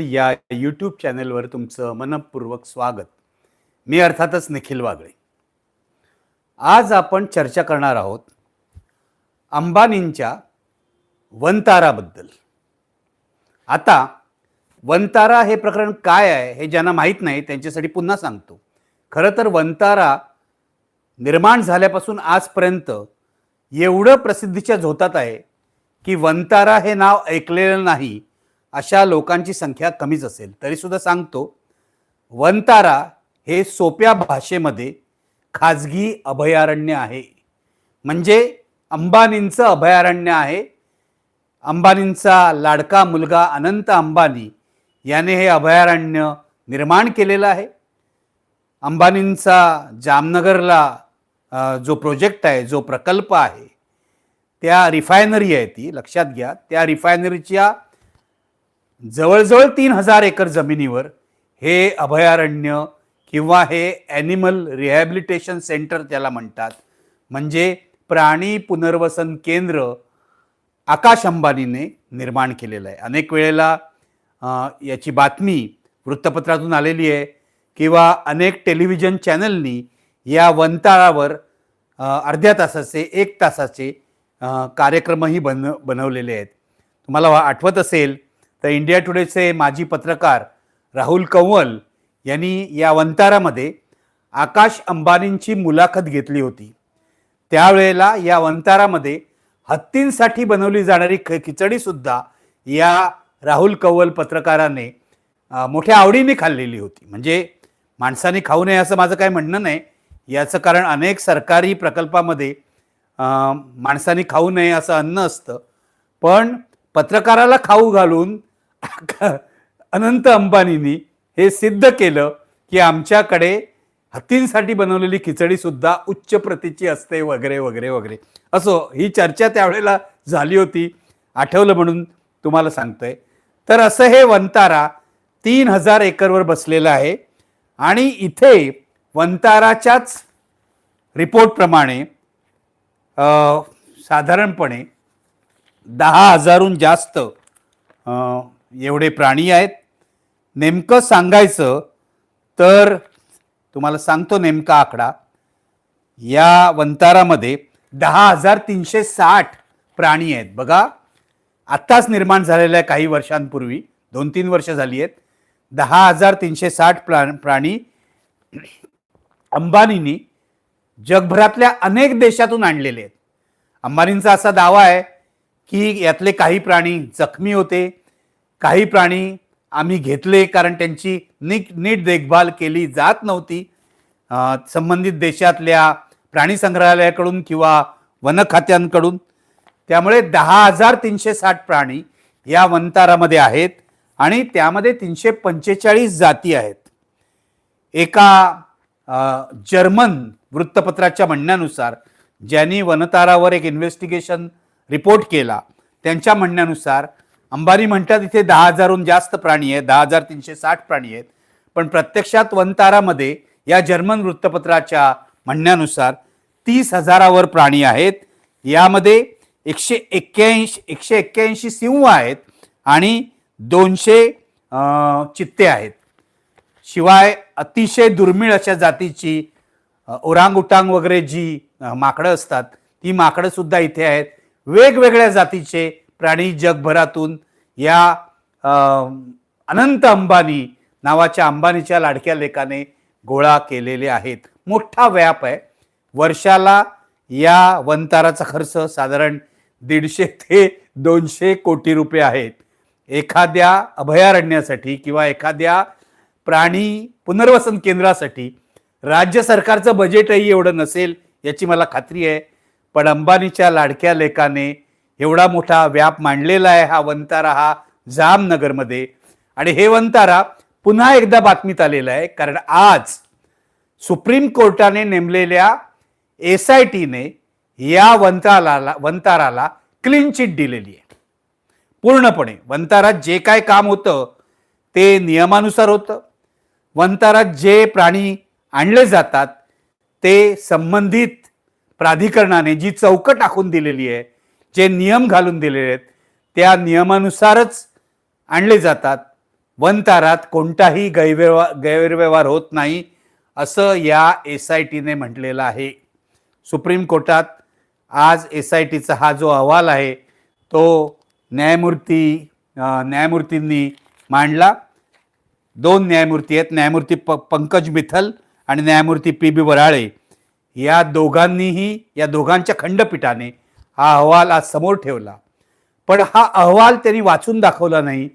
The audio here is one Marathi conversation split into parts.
या यूट्यूब चॅनेलवर तुमचं मनपूर्वक स्वागत. मी अर्थातच निखिल वागळे. आज आपण चर्चा करणार आहोत अंबानींच्या वनताराबद्दल आता वनतारा हे प्रकरण काय आहे हे ज्यांना माहीत नाही त्यांच्यासाठी पुन्हा सांगतो. खरं तर वनतारा निर्माण झाल्यापासून आजपर्यंत एवढं प्रसिद्धीच्या झोतात आहे की वनतारा हे नाव ऐकलेलं नाही. अशा लोकांची संख्या कमीच असेल. तरीसुद्धा सांगतो वनतारा हे सोप्या भाषेमध्ये खाजगी अभयारण्य आहे. म्हणजे अंबानींचं अभयारण्य आहे. अंबानींचा लाडका मुलगा अनंत अंबानी याने हे अभयारण्य निर्माण केलेलं आहे. अंबानींचा जामनगरला जो प्रोजेक्ट आहे जो प्रकल्प आहे त्या रिफायनरी आहे ती लक्षात घ्या. त्या रिफायनरीच्या जवळजवळ तीन हजार एकर जमिनीवर हे अभयारण्य किंवा हे ॲनिमल रिहॅबिलिटेशन सेंटर त्याला म्हणतात. म्हणजे प्राणी पुनर्वसन केंद्र आकाश अंबानीने निर्माण केलेलं आहे. अनेक वेळेला याची बातमी वृत्तपत्रातून आलेली आहे किंवा अनेक टेलिव्हिजन चॅनलनी या वनताळावर अर्ध्या तासाचे एक तासाचे कार्यक्रमही बन बनवलेले आहेत. तुम्हाला आठवत असेल तर इंडिया टुडेचे माजी पत्रकार राहुल कंवल यांनी या वंतारामध्ये आकाश अंबानींची मुलाखत घेतली होती. त्यावेळेला या वंतारामध्ये हत्तींसाठी बनवली जाणारी ख खिचडीसुद्धा या राहुल कंवल पत्रकाराने मोठ्या आवडीने खाल्लेली होती. म्हणजे माणसाने खाऊ नये असं माझं काही म्हणणं नाही. याचं कारण अनेक सरकारी प्रकल्पामध्ये माणसाने खाऊ नये असं अन्न असतं. पण पत्रकाराला खाऊ घालून अनंत अंबानींनी हे सिद्ध केलं की आमच्याकडे हत्तींसाठी बनवलेली खिचडी सुद्धा उच्च प्रतीची असते वगैरे वगैरे वगैरे. असो ही चर्चा त्यावेळेला झाली होती. आठवलं म्हणून तुम्हाला सांगतोय. तर असं हे वंतारा तीन हजार एकरवर बसलेलं आहे. आणि इथे वंताराच्याच रिपोर्टप्रमाणे साधारणपणे दहा हजारहून जास्त एवढे प्राणी आहेत. नेमकं सांगायचं तर तुम्हाला सांगतो नेमका आकडा. या वंतारामध्ये दहा हजार तीनशे साठ प्राणी आहेत. बघा आत्ताच निर्माण झालेल्या काही वर्षांपूर्वी दोन तीन वर्ष झाली आहेत. दहा हजार तीनशे साठ प्रा प्राणी अंबानींनी जगभरातल्या अनेक देशातून आणलेले आहेत. अंबानींचा असा दावा आहे की यातले काही प्राणी जखमी होते काही प्राणी आम्ही घेतले कारण त्यांची नीट नीट देखभाल केली जात नव्हती. संबंधित देशातल्या प्राणी संग्रहालयाकडून किंवा वन खात्यांकडून. त्यामुळे दहा हजार तीनशे साठ प्राणी या वनतारामध्ये आहेत आणि त्यामध्ये तीनशे पंचेचाळीस जाती आहेत. एका जर्मन वृत्तपत्राच्या म्हणण्यानुसार ज्यांनी वनतारावर एक इन्व्हेस्टिगेशन रिपोर्ट केला. त्यांच्या म्हणण्यानुसार अंबानी म्हणतात इथे दहा हजारहून जास्त प्राणी आहेत दहा हजार तीनशे साठ प्राणी आहेत. पण प्रत्यक्षात वनतारामध्ये या जर्मन वृत्तपत्राच्या म्हणण्यानुसार तीस हजारावर प्राणी आहेत. यामध्ये एकशे एक्क्याऐंशी एकशे एक्क्याऐंशी सिंह आहेत आणि दोनशे चित्ते आहेत. शिवाय अतिशय दुर्मिळ अशा जातीची ओरांग उटांग वगैरे जी माकडं असतात ती माकडं सुद्धा इथे आहेत. वेगवेगळ्या जातीचे प्राणी जगभरातून या अनंत अंबानी नावाच्या अंबानीच्या लाडक्या लेखाने गोळा केलेले आहेत. मोठा व्याप आहे. वर्षाला या वनताराचा खर्च साधारण दीडशे ते दोनशे कोटी रुपये आहेत. एखाद्या अभयारण्यासाठी किंवा एखाद्या प्राणी पुनर्वसन केंद्रासाठी राज्य सरकारचं बजेटही एवढं नसेल याची मला खात्री आहे. पण अंबानीच्या लाडक्या लेखाने एवढा मोठा व्याप मांडलेला आहे हा वंतारा हा जामनगरमध्ये. आणि हे वंतारा पुन्हा एकदा बातमीत आलेलं आहे कारण आज सुप्रीम कोर्टाने नेमलेल्या एस आय टीने या वंताराला वंताराला क्लीन चिट दिलेली आहे. पूर्णपणे वंतारात जे काय काम होतं ते नियमानुसार होतं. वंतारात जे प्राणी आणले जातात ते संबंधित प्राधिकरणाने जी चौकट आखून दिलेली आहे जे नियम घालून दिलेले आहेत त्या नियमानुसारच आणले जातात. वनतारात कोणताही गैरव्यवहार गैरव्यवहार होत नाही असं या एस आय टीने म्हटलेलं आहे. सुप्रीम कोर्टात आज एस आय टीचा हा जो अहवाल आहे तो न्यायमूर्ती न्यायमूर्तींनी मांडला. दोन न्यायमूर्ती आहेत न्यायमूर्ती प पंकज मिथल आणि न्यायमूर्ती पी बी वराळे. या दोघांनीही या दोघांच्या खंडपीठाने हा अहवाल आज समोर ठेवला. पण हा अहवाल त्यांनी वाचून दाखवला नाही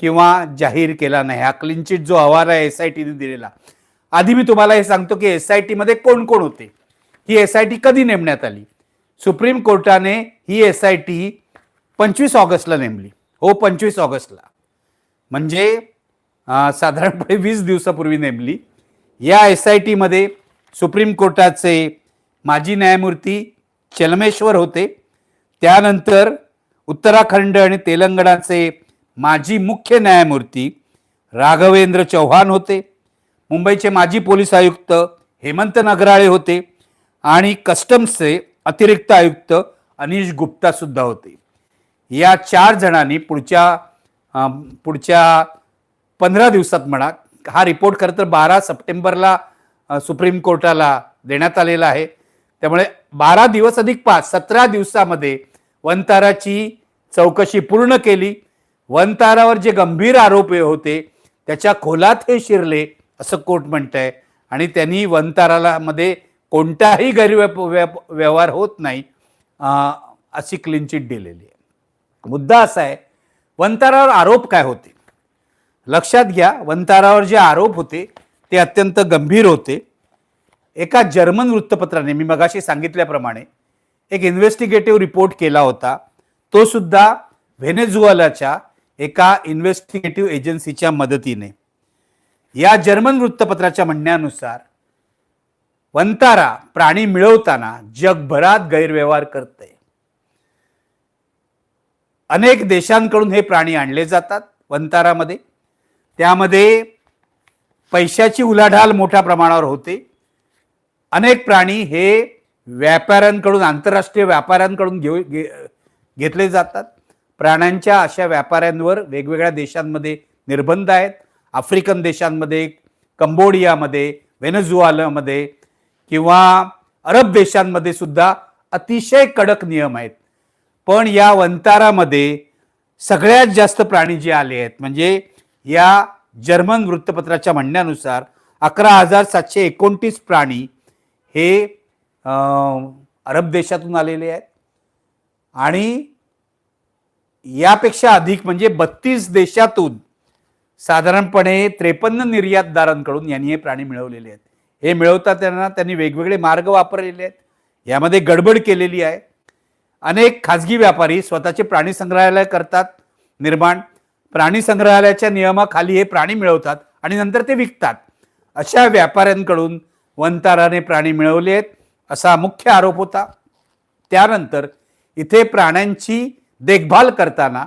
किंवा जाहीर केला नाही. हा क्लिनचिट जो अहवाल आहे एस आय टीने दिलेला. आधी मी तुम्हाला हे सांगतो की एस आय टीमध्ये कोण कोण होते? ही एस आय टी कधी नेमण्यात आली? सुप्रीम कोर्टाने ही एस आय टी पंचवीस ऑगस्टला नेमली. हो पंचवीस ऑगस्टला. म्हणजे साधारणपणे वीस दिवसापूर्वी नेमली. या एस आय टीमध्ये सुप्रीम कोर्टाचे माजी न्यायमूर्ती चलमेश्वर होते. त्यानंतर उत्तराखंड आणि तेलंगणाचे माजी मुख्य न्यायमूर्ती राघवेंद्र चौहान होते. मुंबईचे माजी पोलीस आयुक्त हेमंत नगराळे होते आणि कस्टम्सचे अतिरिक्त आयुक्त अनिश गुप्ता सुद्धा होते. या चार जणांनी पुढच्या पुढच्या पंधरा दिवसात म्हणा हा रिपोर्ट खरं तर बारा सप्टेंबरला सुप्रीम कोर्टाला देण्यात आलेला आहे. त्यामुळे बारा दिवस अधिक पाच सतरा दिवसामध्ये वनताराची चौकशी पूर्ण केली. वनतारावर जे गंभीर आरोप होते त्याच्या खोलात हे शिरले असं कोर्ट म्हणत आहे आणि त्यांनी वनताराला मध्ये कोणताही गैरव्यवहार व्यप- व्यवहार होत नाही अशी क्लीन चिट दिलेली आहे. मुद्दा असा आहे वनतारावर आरोप काय होते? लक्षात घ्या वनतारावर जे आरोप होते ते अत्यंत गंभीर होते. एका जर्मन वृत्तपत्राने मी मगाशी सांगितल्याप्रमाणे एक इन्व्हेस्टिगेटिव्ह रिपोर्ट केला होता. तो सुद्धा व्हेनेझुआलाच्या एका इन्व्हेस्टिगेटिव्ह एजन्सीच्या मदतीने. या जर्मन वृत्तपत्राच्या म्हणण्यानुसार वंतारा प्राणी मिळवताना जगभरात गैरव्यवहार करते. अनेक देशांकडून हे प्राणी आणले जातात वंतारामध्ये. त्यामध्ये पैशाची उलाढाल मोठ्या प्रमाणावर होते. अनेक प्राणी हे व्यापाऱ्यांकडून आंतरराष्ट्रीय व्यापाऱ्यांकडून घेऊ गे घेतले जातात. प्राण्यांच्या अशा व्यापाऱ्यांवर वेगवेगळ्या देशांमध्ये निर्बंध आहेत. आफ्रिकन देशांमध्ये कंबोडियामध्ये व्हेनेझुआलामध्ये किंवा अरब देशांमध्ये सुद्धा अतिशय कडक नियम आहेत. पण या वंतारामध्ये सगळ्यात जास्त प्राणी जे आले आहेत म्हणजे या जर्मन वृत्तपत्राच्या म्हणण्यानुसार अकरा हजार सातशे एकोणतीस प्राणी हे अरब देशातून आलेले आहेत. आणि यापेक्षा अधिक म्हणजे बत्तीस देशातून साधारणपणे त्रेपन्न निर्यातदारांकडून यांनी हे प्राणी मिळवलेले आहेत. हे मिळवता त्यांना त्यांनी वेगवेगळे मार्ग वापरलेले आहेत. यामध्ये गडबड केलेली आहे. अनेक खाजगी व्यापारी स्वतःचे प्राणी संग्रहालय करतात निर्माण प्राणी संग्रहालयाच्या नियमाखाली हे प्राणी मिळवतात आणि नंतर ते विकतात. अशा व्यापाऱ्यांकडून वनताराने प्राणी मिळवले आहेत असा मुख्य आरोप होता. त्यानंतर इथे प्राण्यांची देखभाल करताना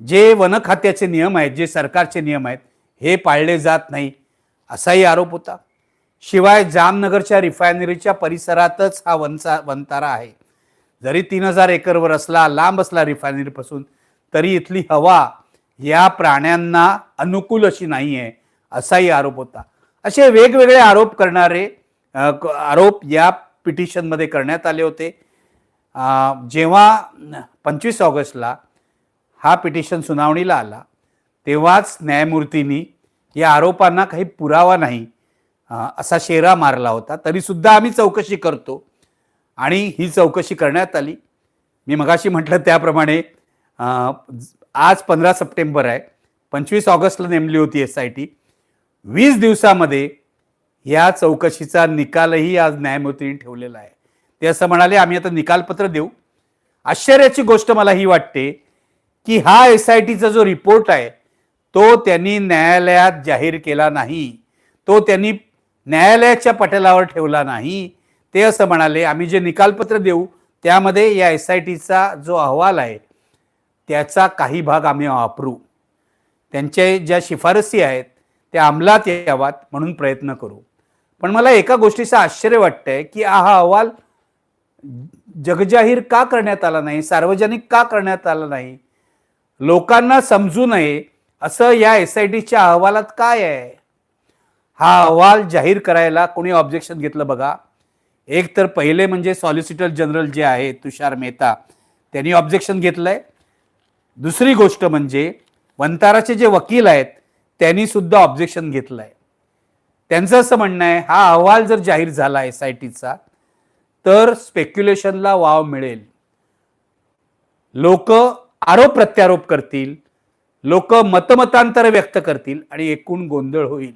जे वन खात्याचे नियम आहेत जे सरकारचे नियम आहेत हे पाळले जात नाही असाही आरोप होता. शिवाय जामनगरच्या रिफायनरीच्या परिसरातच हा वनचा वनतारा आहे. जरी तीन हजार एकरवर असला लांब असला रिफायनरीपासून तरी इथली हवा या प्राण्यांना अनुकूल अशी नाही आहे असाही आरोप होता. असे वेगवेगळे आरोप करणारे आरोप या पिटिशनमध्ये करण्यात आले होते. जेव्हा पंचवीस ऑगस्टला हा पिटिशन सुनावणीला आला तेव्हाच न्यायमूर्तींनी या आरोपांना काही पुरावा नाही असा शेरा मारला होता. तरीसुद्धा आम्ही चौकशी करतो आणि ही चौकशी करण्यात आली. मी मगाशी म्हटलं त्याप्रमाणे आज पंधरा सप्टेंबर आहे. पंचवीस ऑगस्टला नेमली होती एस आय टी वीस दिवसामध्ये या चौकशीचा निकालही आज न्यायमूर्तींनी ठेवलेला आहे. ते असं म्हणाले आम्ही आता निकालपत्र देऊ. आश्चर्याची गोष्ट मला ही वाटते की हा एस आय टीचा जो रिपोर्ट आहे तो त्यांनी न्यायालयात जाहीर केला नाही. तो त्यांनी न्यायालयाच्या पटलावर ठेवला नाही. ते असं म्हणाले आम्ही जे निकालपत्र देऊ त्यामध्ये या एस आय टीचा जो अहवाल आहे त्याचा काही भाग आम्ही वापरू. त्यांच्या ज्या शिफारसी आहेत त्या अंमलात याव्यात म्हणून प्रयत्न करू. पण मला एका गोष्टीचं आश्चर्य वाटतंय की हा अहवाल जगजाहीर का करण्यात आला नाही सार्वजनिक का करण्यात आला नाही लोकांना समजू नये असं या एस आय टीच्या अहवालात काय आहे? हा अहवाल जाहीर करायला कोणी ऑब्जेक्शन घेतलं बघा. एक तर पहिले म्हणजे सॉलिसिटर जनरल जे आहे तुषार मेहता त्यांनी ऑब्जेक्शन घेतलंय. दुसरी गोष्ट म्हणजे वंताराचे जे वकील आहेत त्यांनी सुद्धा ऑब्जेक्शन घेतलं आहे त्यांचं असं म्हणणं आहे हा अहवाल जर जाहीर झाला एस आय टीचा तर स्पेक्युलेशनला वाव मिळेल. लोक आरोप प्रत्यारोप करतील लोक मतमतांतर व्यक्त करतील आणि एकूण गोंधळ होईल.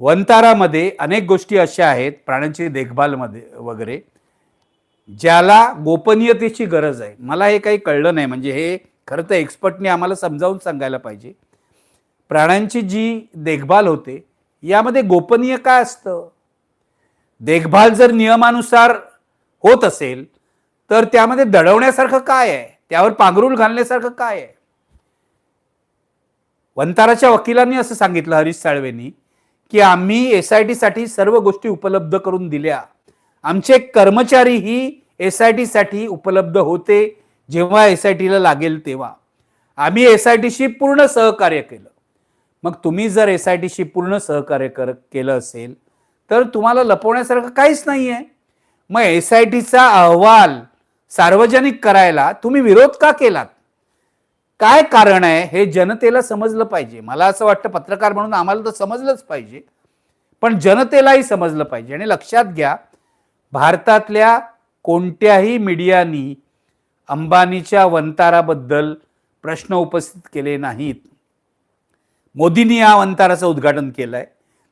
वंतारामध्ये अनेक गोष्टी अशा आहेत प्राण्यांची देखभालमध्ये वगैरे ज्याला गोपनीयतेची गरज आहे. मला हे काही कळलं नाही म्हणजे हे खरं तर एक्सपर्टने आम्हाला समजावून सांगायला पाहिजे. प्राण्यांची जी देखभाल होते यामध्ये गोपनीय काय असतं? देखभाल जर नियमानुसार होत असेल तर त्यामध्ये दडवण्यासारखं काय आहे? त्यावर पांघरूल घालण्यासारखं काय आहे? वंताराच्या वकिलांनी असं सांगितलं हरीश साळवेंनी की आम्ही एस आय टीसाठी सर्व गोष्टी उपलब्ध करून दिल्या. आमचे कर्मचारीही एस आय टीसाठी उपलब्ध होते जेव्हा एस आय टीला लागेल तेव्हा. आम्ही एस आय टीशी पूर्ण सहकार्य केलं. मग तुम्ही जर एस आय टीशी पूर्ण सहकार्य कर केलं असेल तर तुम्हाला लपवण्यासारखं काहीच नाही आहे मग एस आय टीचा अहवाल सार्वजनिक करायला तुम्ही विरोध का केलात? काय कारण आहे? हे जनतेला समजलं पाहिजे. मला असं वाटतं पत्रकार म्हणून आम्हाला तर समजलंच पाहिजे. पण जनतेलाही समजलं पाहिजे. आणि लक्षात घ्या भारतातल्या कोणत्याही मीडियानी अंबानीच्या वंताराबद्दल प्रश्न उपस्थित केले नाहीत. मोदींनी या वंताराचं उद्घाटन केलं आहे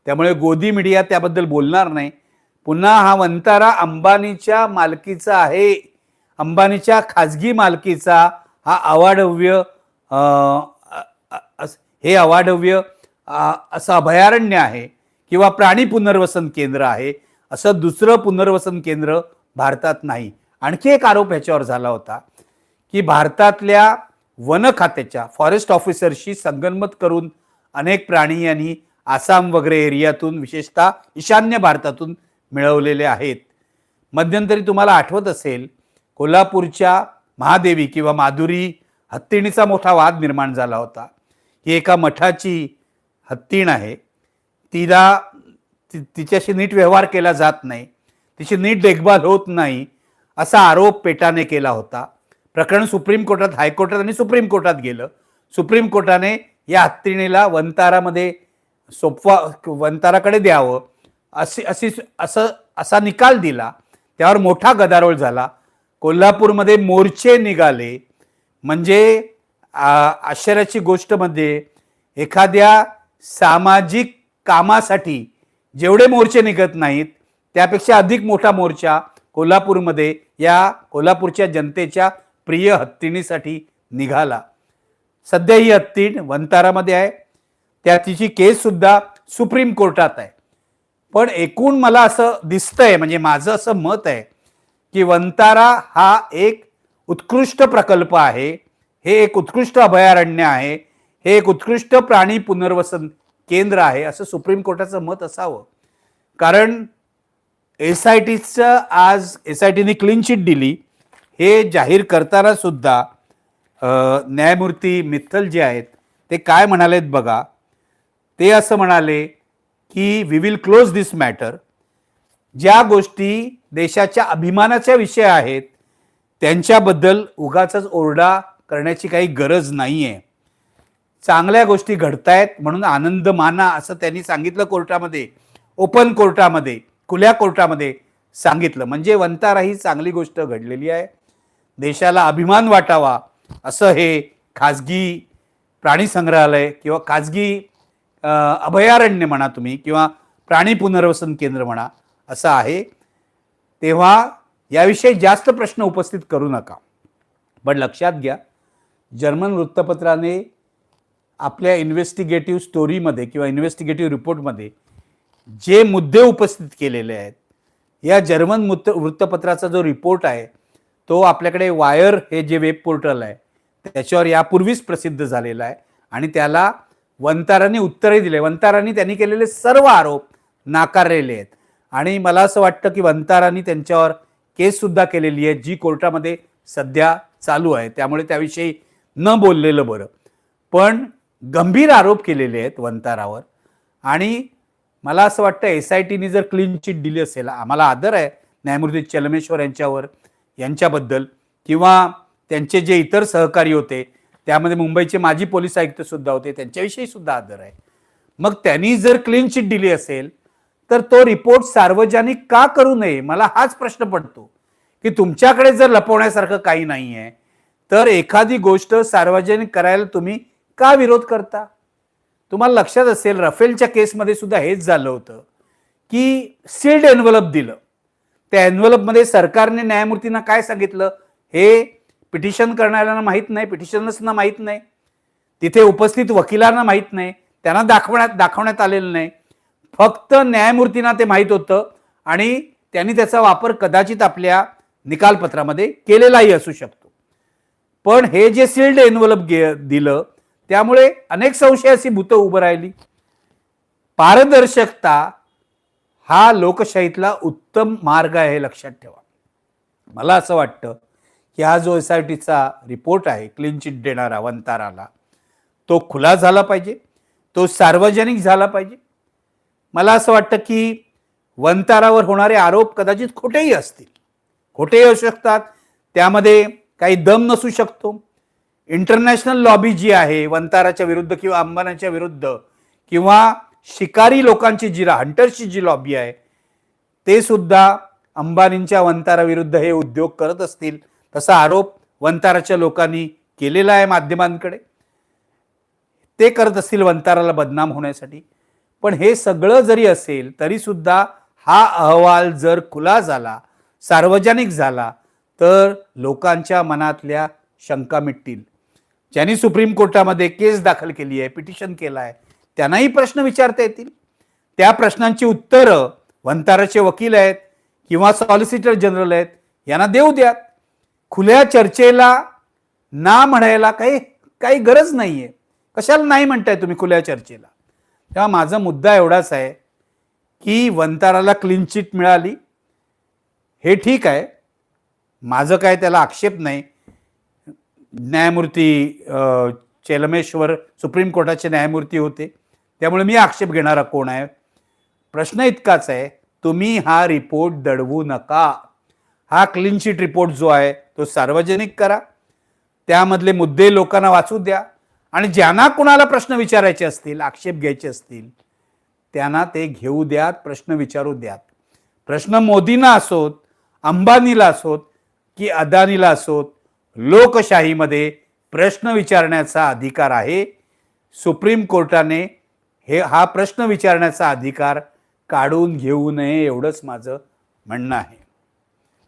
त्यामुळे गोदी मीडिया त्याबद्दल बोलणार नाही. पुन्हा हा वंतारा अंबानीच्या मालकीचा आहे. अंबानीच्या खाजगी मालकीचा हा अवाढव्य अस- हे अवाढव्य असं अभयारण्य आहे किंवा प्राणी पुनर्वसन केंद्र आहे असं दुसरं पुनर्वसन केंद्र भारतात नाही. आणखी एक आरोप ह्याच्यावर झाला होता. की भारतातल्या वन खात्याच्या फॉरेस्ट ऑफिसरशी संगनमत करून अनेक प्राणी यांनी आसाम वगैरे एरियातून विशेषतः ईशान्य भारतातून मिळवलेले आहेत. मध्यंतरी तुम्हाला आठवत असेल कोल्हापूरच्या महादेवी किंवा माधुरी हत्तीणीचा मोठा वाद निर्माण झाला होता. ही एका मठाची हत्तीण आहे. तिला ति- तिच्याशी नीट व्यवहार केला जात नाही. तिची नीट देखभाल होत नाही असा आरोप पेटाने केला होता. प्रकरण सुप्रीम कोर्टात हायकोर्टात आणि सुप्रीम कोर्टात गेलं. सुप्रीम कोर्टाने या हत्तीणीला वंतारामध्ये सोपवा वंताराकडे द्यावं. अशी अशी असं असा निकाल दिला. त्यावर मोठा गदारोळ झाला. कोल्हापूरमध्ये मोर्चे निघाले. म्हणजे आ- आश्चर्याची गोष्ट म्हणजे एखाद्या सामाजिक कामासाठी जेवढे मोर्चे निघत नाहीत त्यापेक्षा अधिक मोठा मोर्चा कोल्हापूरमध्ये या कोल्हापूरच्या जनतेच्या प्रिय हत्तीणीसाठी निघाला. सध्या ही हत्तीण वंतारामध्ये आहे. त्या तिची केससुद्धा सुप्रीम कोर्टात आहे. पण एकूण मला असं दिसतंय म्हणजे माझं असं मत आहे की वंतारा हा एक उत्कृष्ट प्रकल्प आहे. हे एक उत्कृष्ट अभयारण्य आहे. हे एक उत्कृष्ट प्राणी पुनर्वसन केंद्र आहे असं सुप्रीम कोर्टाचं मत असावं. कारण एस आय टीचं आज एस आय टीने क्लीन चिट दिली. हे जाहीर करताना सुद्धा न्यायमूर्ती मित्तल जे आहेत ते काय म्हणालेत बघा? ते असं म्हणाले की we will close this matter ज्या गोष्टी देशाच्या अभिमानाच्या विषय आहेत त्यांच्याबद्दल उगाच ओरडा करण्याची काही गरज नाही आहे चांगल्या गोष्टी घडतायत म्हणून आनंद माना असं त्यांनी सांगितलं कोर्टामध्ये ओपन कोर्टामध्ये खुल्या कोर्टामध्ये सांगितलं. म्हणजे वंतारा ही चांगली गोष्ट घडलेली आहे. देशाला अभिमान वाटावा असं हे खाजगी प्राणी संग्रहालय किंवा खाजगी अभयारण्य म्हणा तुम्ही किंवा प्राणी पुनर्वसन केंद्र म्हणा असं आहे. तेव्हा याविषयी जास्त प्रश्न उपस्थित करू नका. पण लक्षात घ्या जर्मन वृत्तपत्राने आपल्या इन्व्हेस्टिगेटिव्ह स्टोरीमध्ये किंवा इन्व्हेस्टिगेटिव्ह रिपोर्टमध्ये जे मुद्दे उपस्थित केलेले आहेत या जर्मन मुत्त वृत्तपत्राचा जो रिपोर्ट आहे तो आपल्याकडे वायर हे जे वेब पोर्टल आहे त्याच्यावर यापूर्वीच प्रसिद्ध झालेला आहे. आणि त्याला वंतारांनी उत्तरही दिले. वंतारांनी त्यांनी केलेले सर्व आरोप नाकारलेले आहेत. आणि मला असं वाटतं की वंतारांनी त्यांच्यावर केससुद्धा केलेली आहे जी कोर्टामध्ये सध्या चालू आहे. त्यामुळे त्याविषयी न बोललेलं बरं. पण गंभीर आरोप केलेले आहेत वंतारावर. आणि मला असं वाटतं एस आय टीने जर क्लीन चिट दिली असेल आम्हाला आदर आहे न्यायमूर्ती चलमेश्वर यांच्यावर. यांच्याबद्दल किंवा त्यांचे जे इतर सहकारी होते त्यामध्ये मुंबईचे माजी पोलीस आयुक्त सुद्धा होते त्यांच्याविषयी सुद्धा आदर आहे. मग त्यांनी जर क्लीन चिट दिली असेल तर तो रिपोर्ट सार्वजनिक का करू नये? मला हाच प्रश्न पडतो. की तुमच्याकडे जर लपवण्यासारखं काही नाही आहे तर एखादी गोष्ट सार्वजनिक करायला तुम्ही का विरोध करता? तुम्हाला लक्षात असेल रफेलच्या केसमध्ये सुद्धा हेच झालं होतं की सील्ड एन्व्हलप दिलं. त्या एन्व्हलपमध्ये सरकारने न्यायमूर्तींना काय सांगितलं? हे पिटिशन करणाऱ्यांना माहीत नाही पिटिशनर्सना माहीत नाही. तिथे उपस्थित वकिलांना माहीत नाही. त्यांना दाखवण्यात दाखवण्यात आलेलं नाही. फक्त न्यायमूर्तींना ते माहीत होतं आणि त्यांनी त्याचा वापर कदाचित आपल्या निकालपत्रामध्ये केलेलाही असू शकतो. पण हे जे सील्ड एन्व्हलप गे दिलं त्यामुळे अनेक संशयाची भूतं उभं राहिली. पारदर्शकता हा लोकशाहीतला उत्तम मार्ग आहे लक्षात ठेवा. मला असं वाटतं की हा जो एस आय टीचा रिपोर्ट आहे क्लीन चिट देणारा वंताराला तो खुला झाला पाहिजे तो सार्वजनिक झाला पाहिजे. मला असं वाटतं की वंतारावर होणारे आरोप कदाचित खोटेही असतील. खोटेही असू शकतात. त्यामध्ये काही दम नसू शकतो. इंटरनॅशनल लॉबी जी आहे वंताराच्या विरुद्ध किंवा अंबानाच्या विरुद्ध किंवा शिकारी लोकांची जी हंटर्सची जी लॉबी आहे ते सुद्धा अंबानींच्या वंताराविरुद्ध हे उद्योग करत असतील. तसा आरोप वंताराच्या लोकांनी केलेला आहे माध्यमांकडे. ते करत असतील वंताराला बदनाम होण्यासाठी. पण हे सगळं जरी असेल तरी सुद्धा हा अहवाल जर खुला झाला सार्वजनिक झाला तर लोकांच्या मनातल्या शंका मिटतील. ज्यांनी सुप्रीम कोर्टामध्ये केस दाखल केली आहे पिटिशन केलं आहे त्यांनाही प्रश्न विचारता येतील. त्या प्रश्नांची उत्तरं वंताराचे वकील आहेत किंवा सॉलिसिटर जनरल आहेत यांना देऊ द्या खुल्या चर्चेला ना म्हणायला काही काही गरज नाही आहे कशाला नाही म्हणताय तुम्ही खुल्या चर्चेला? तेव्हा माझा मुद्दा एवढाच आहे की वंताराला क्लीन चिट मिळाली. हे ठीक आहे. माझं काय त्याला आक्षेप नाही. न्यायमूर्ती चेलमेश्वर सुप्रीम कोर्टाचे न्यायमूर्ती होते. त्यामुळे मी आक्षेप घेणारा कोण आहे? प्रश्न इतकाच आहे तुम्ही हा रिपोर्ट दडवू नका. हा क्लीन शीट रिपोर्ट जो आहे तो सार्वजनिक करा. त्यामधले मुद्दे लोकांना वाचू द्या. आणि ज्यांना कुणाला प्रश्न विचारायचे असतील आक्षेप घ्यायचे असतील त्यांना ते घेऊ द्यात प्रश्न विचारू द्यात. प्रश्न मोदींना असोत अंबानीला असोत की अदानीला असोत लोकशाहीमध्ये प्रश्न विचारण्याचा अधिकार आहे. सुप्रीम कोर्टाने हे हा प्रश्न विचारण्याचा अधिकार काढून घेऊ नये एवढंच माझं म्हणणं आहे.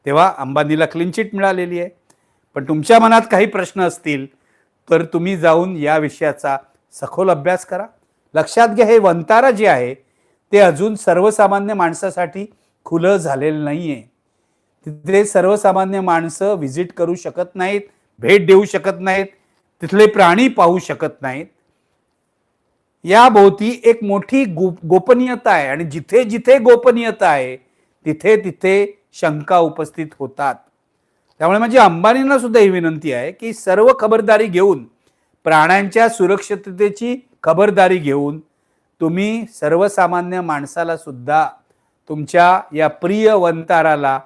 तेव्हा अंबानीला क्लीन चिट मिळालेली आहे. पण तुमच्या मनात काही प्रश्न असतील तर तुम्ही जाऊन या विषयाचा सखोल अभ्यास करा. लक्षात घ्या हे वंतारा जे आहे ते अजून सर्वसामान्य माणसासाठी खुलं झालेलं नाही आहे तिथे सर्वसामान्य माणसं व्हिजिट करू शकत नाहीत भेट देऊ शकत नाहीत तिथले प्राणी पाहू शकत नाहीत. या भोवती एक मोठी गो गोपनीयता आहे आणि जिथे जिथे गोपनीयता आहे तिथे तिथे शंका उपस्थित होतात. त्यामुळे म्हणजे अंबानींना सुद्धा ही विनंती आहे की सर्व खबरदारी घेऊन प्राण्यांच्या सुरक्षिततेची खबरदारी घेऊन तुम्ही सर्वसामान्य माणसाला सुद्धा तुमच्या या प्रिय वंताराला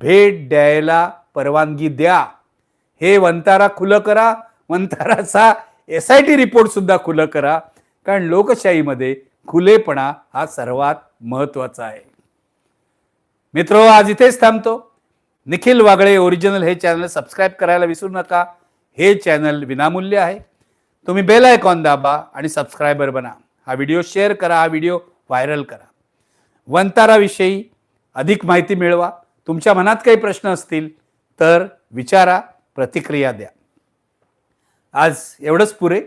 भेट द्यायला परवानगी द्या. हे वंतारा खुलं करा वंताराचा एस आय टी रिपोर्ट सुद्धा खुलं करा. कारण लोकशाहीमध्ये खुलेपणा हा सर्वात महत्त्वाचा आहे. मित्रो आज इथेच थांबतो. निखिल वागळे ओरिजिनल हे चॅनल सबस्क्राईब करायला विसरू नका. हे चॅनल विनामूल्य आहे. तुम्ही बेल आयकॉन दाबा आणि सबस्क्रायबर बना. हा व्हिडिओ शेअर करा हा व्हिडिओ व्हायरल करा. वंताराविषयी अधिक माहिती मिळवा. तुमच्या मनात काही प्रश्न असतील तर विचारा प्रतिक्रिया द्या. आज एवढंच पुरे.